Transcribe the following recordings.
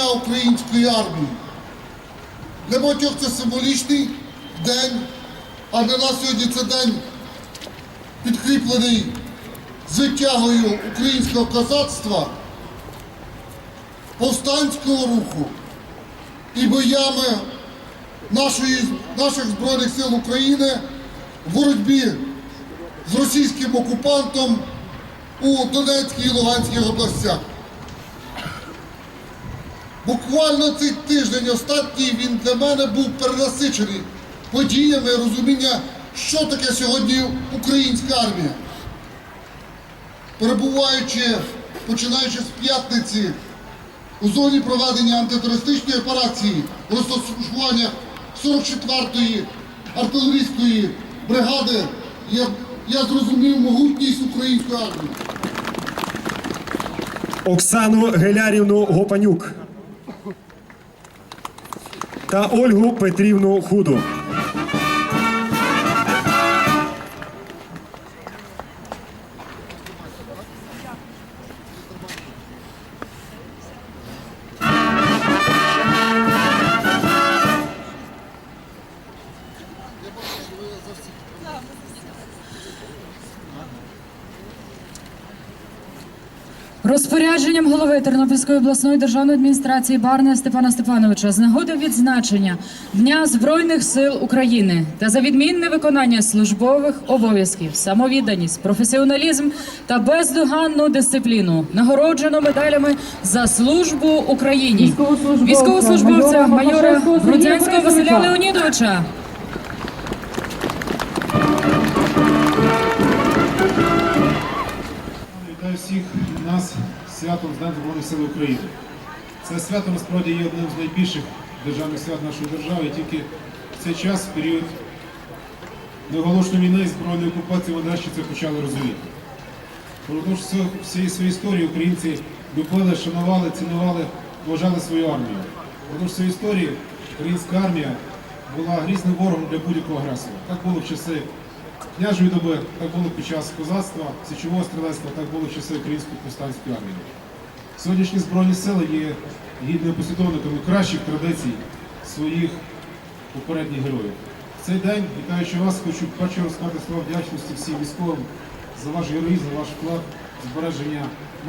української армії. Для багатьох це символічний день, а для нас сьогодні це день підкріплений звитягою українського козацтва, повстанського руху і боями нашої, наших Збройних сил України в боротьбі з російським окупантом у Донецькій і Луганській областях. Буквально цей тиждень останній він для мене був перенасичений подіями розуміння, що таке сьогодні українська армія. Перебуваючи, починаючи з п'ятниці у зоні проведення антитерористичної операції у розташуваннях 44-ї артилерійської бригади, я, я зрозумів могутність української армії. Оксану Гелярівну Гопанюк та Ольгу Петрівну Худу. Розпорядженням голови Тернопільської обласної державної адміністрації Барна Степана Степановича з нагоди відзначення Дня Збройних сил України та за відмінне виконання службових обов'язків, самовідданість, професіоналізм та бездоганну дисципліну нагороджено медалями за службу Україні Військовослужбовця, майора Грудянського Василя Леонідовича. Вітаю всіх нас святом з Днем Збройних сил України. Це свято насправді є одним з найбільших державних свят нашої держави. Тільки в цей час, в період неоголошеної війни і збройної окупації, вони нарешті це почали розуміти. Продовж всієї своєї історії українці любили, шанували, цінували, вважали свою армію. Продовж своєї історії українська армія була грізним ворогом для будь-якого агресора. Так було в часи княжої доби, так було під час козацтва, січового стрілецтва, так було в часи української повстанської армії. Сьогоднішні збройні сили є гідними послідовниками кращих традицій своїх попередніх героїв. В цей день, вітаючи вас, хочу перше розказати слова вдячності всім військовим за ваш героїзм, за ваш вклад збереження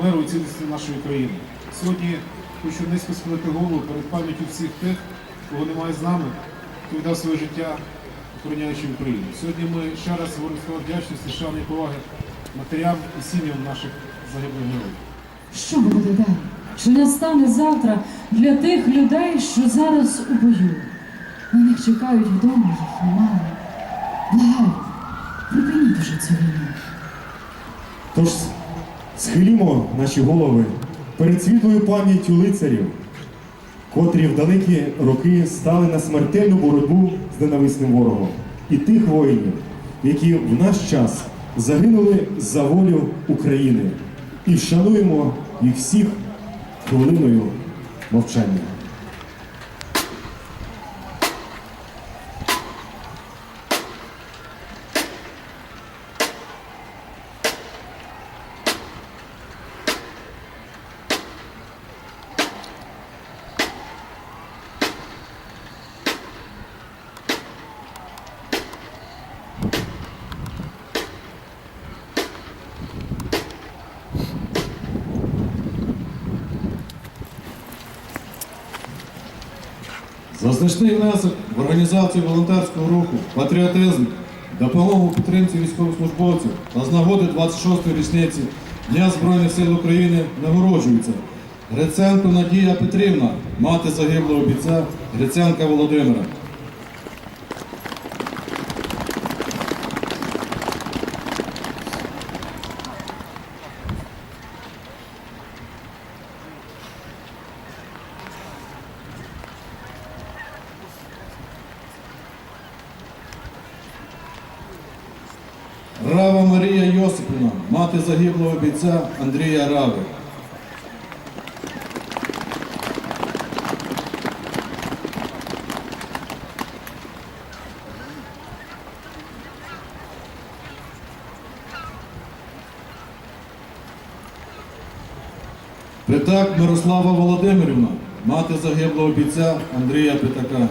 миру і цілісності нашої країни. Сьогодні хочу низько схилити голову перед пам'яттю всіх тих, кого немає з нами, хто віддав своє життя, охороняючи Україну. Сьогодні ми ще раз говоримо слова вдячності, шани і поваги матерям і сім'ям наших загиблих героїв. Що буде далі? Чи настане завтра для тих людей, що зараз у бою? На них чекають вдома їхні мами. Благаю, припиніть уже цю війну. Тож схилімо наші голови перед світлою пам'яттю лицарів, котрі в далекі роки стали на смертельну боротьбу ненависним ворогом, і тих воїнів, які в наш час загинули за волю України. І вшануємо їх всіх хвилиною мовчання. За значний внесок в організацію волонтерського руху, патріотизм, допомогу підтримці військовослужбовців та з нагоди 26-ї річниці Дня Збройних сил України нагороджується Гриценко Надія Петрівна, мати загиблого бійця Гриценка Володимира. Рава Марія Йосипівна, мати загиблого бійця Андрія Рави. Притак Мирослава Володимирівна, мати загиблого бійця Андрія П'ятака.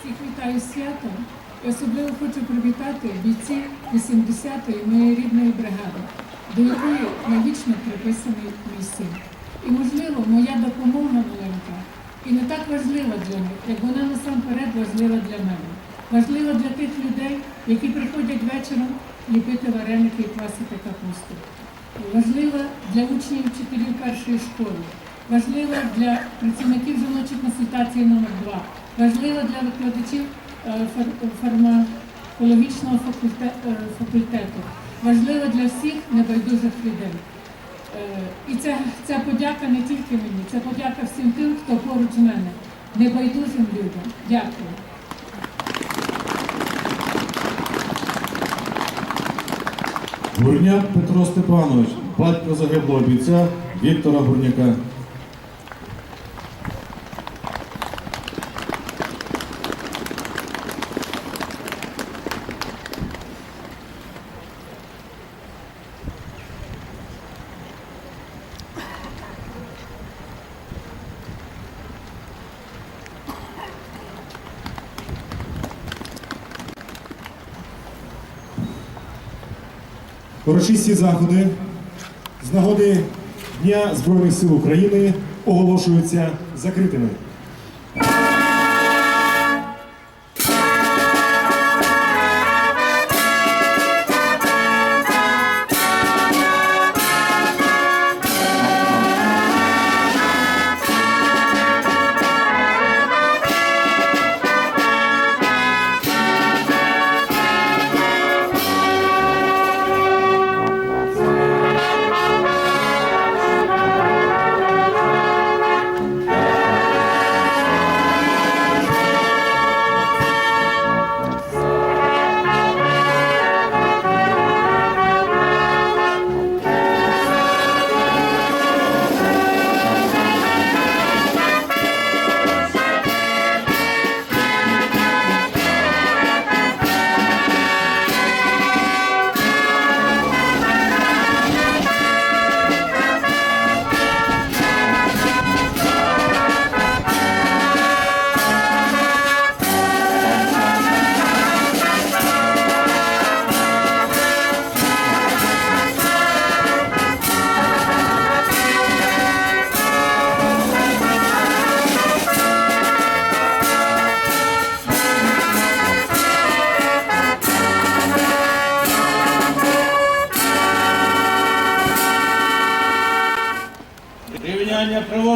Всіх вітаю з святом і особливо хочу привітати бійців 80-ї моєї рідної бригади, до якої навічно приписаний мій син. І, можливо, моя допомога маленька і не так важлива для них, як вона насамперед важлива для мене. Важлива для тих людей, які приходять вечором ліпити вареники і квасити капусту. Важлива для учнів вчителів першої школи, важлива для працівників жіночої консультації номер 2 важлива для викладачів е, фармакологічного е, факультету, важлива для всіх небайдужих людей. Е, І ця, ця подяка не тільки мені, це подяка всім тим, хто поруч з мене, небайдужим людям. Дякую. Гурняк Петро Степанович, батько загиблого бійця Віктора Гурняка. Урочисті заходи з нагоди Дня Збройних сил України оголошуються закритими. minha prova